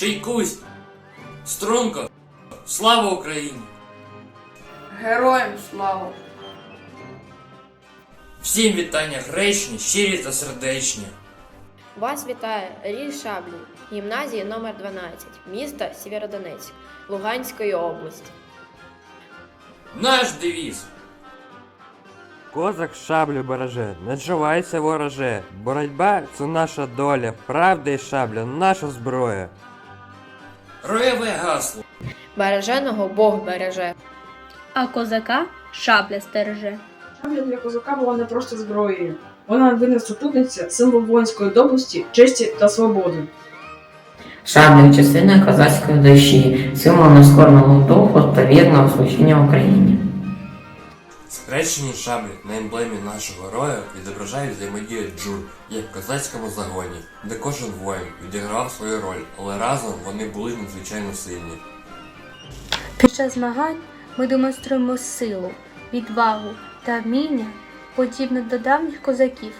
Рій, шейкусь! Струнко! Слава Україні! Героям слава! Всім вітання гречні, щирі та сердечні. Вас вітає Ріль Шаблін, гімназії номер 12 міста Сєвєродонецьк Луганської області. Наш девіз! Козак шаблю береже, не чувайся вороже. Боротьба це наша доля, правда і шабля наша зброя. Роєве гасло! Береженого Бог береже. а козака шабля стереже. Шабля для козака була не просто зброєю. Вона невинна супутниця, символ воїнської доблесті, честі та свободи. Шабля частина козацької душі, символ нескорного духу та вірного служіння Україні. Скрещені шаблі на емблемі нашого героя відображають взаємодію джур, як в козацькому загоні, де кожен воїн відігравав свою роль, але разом вони були надзвичайно сильні. Під час змагань ми демонструємо силу, відвагу та вміння, подібне до давніх козаків,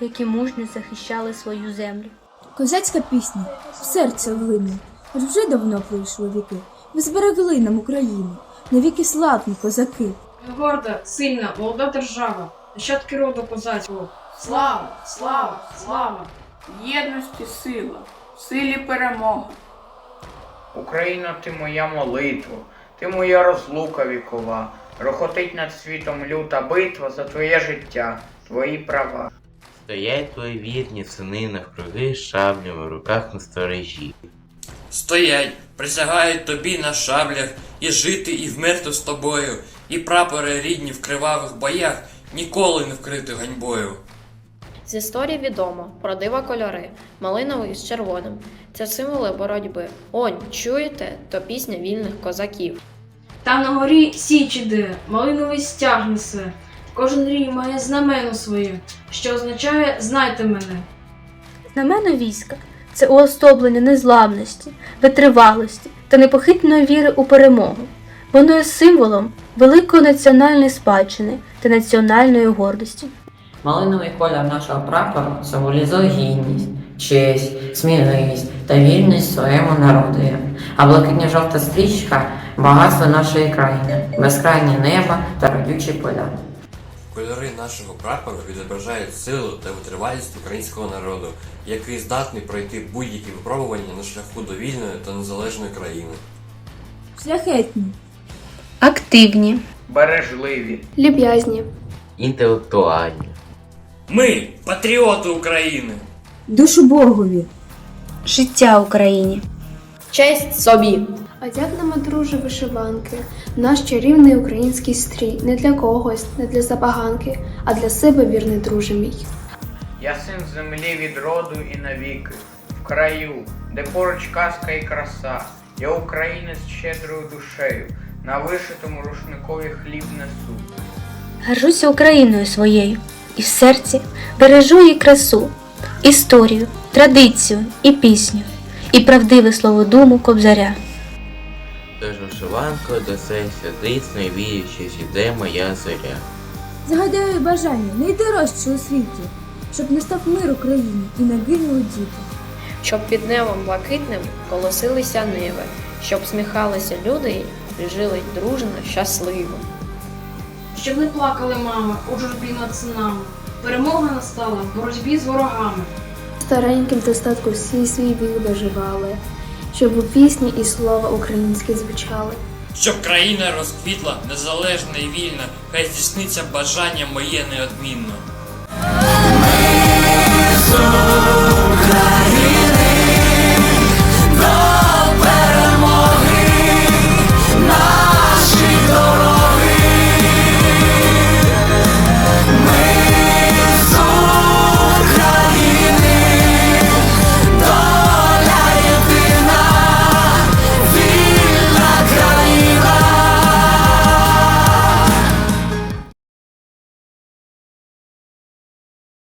які мужньо захищали свою землю. Козацька пісня в серце глине, Аж вже давно пройшли віки. Ви зберегли нам Україну, навіки славні козаки. Горда, сильна, молода держава, нащадки роду козацького. Слава, слава, слава! Єдності сила, в силі перемога. Україно, ти моя молитва, ти моя розлука вікова, рохотить над світом люта битва за твоє життя, твої права. Стоять твої вірні сини навкруги з шаблями в руках на сторожі. Стоять, присягають тобі на шаблях, і жити, і вмерти з тобою, і прапори рідні в кривавих боях ніколи не вкрити ганьбою. З історії відомо про дива кольори, малиновий з червоним. Це символи боротьби. Онь, чуєте, то пісня вільних козаків. Там на горі січ іде, малиновий стяг несе. Кожен рій має знамено своє, що означає знайте мене. Знамено війська це уособлення незламності, витривалості та непохитної віри у перемогу. Воно є символом великої національної спадщини та національної гордості. Малиновий колір нашого прапору символізує гідність, честь, сміливість та вільність своєму народу. А блакитня-жовта стрічка багатство нашої країни, безкрайнє небо та родючі поля. Кольори нашого прапору відображають силу та витривалість українського народу, який здатний пройти будь-які випробування на шляху до вільної та незалежної країни. Шляхетні, Активні. Бережливі, Люб'язні. Інтелектуальні. Ми патріоти України! душу Богові. Життя Україні. Честь собі! Одягнемо, друже, вишиванки, наш чарівний український стрій не для когось, не для забаганки, а для себе вірний друже мій. я син землі від роду і навіки, в краю, де поруч казка і краса, я українець щедрою душею, на вишитому рушникові хліб несу. Горжуся Україною своєю і в серці бережу її красу, історію, традицію і пісню, і правдиве слово думу кобзаря. Тож вишиванкою до серця дійсно вірю, що зійде моя зоря. Загадаю бажання найдорожче у світі, щоб не став мир Україні і не гинули діти. Щоб під небом блакитним колосилися ниви, щоб сміхалися люди жили дружно, щасливо. Щоб не плакали мами у журбі над синами. Перемога настала в боротьбі з ворогами. Стареньким до статку всі свій вік доживали, щоб у пісні і слова українські звучали. Щоб країна розквітла незалежна і вільна, хай здійсниться бажання моє неодмінно.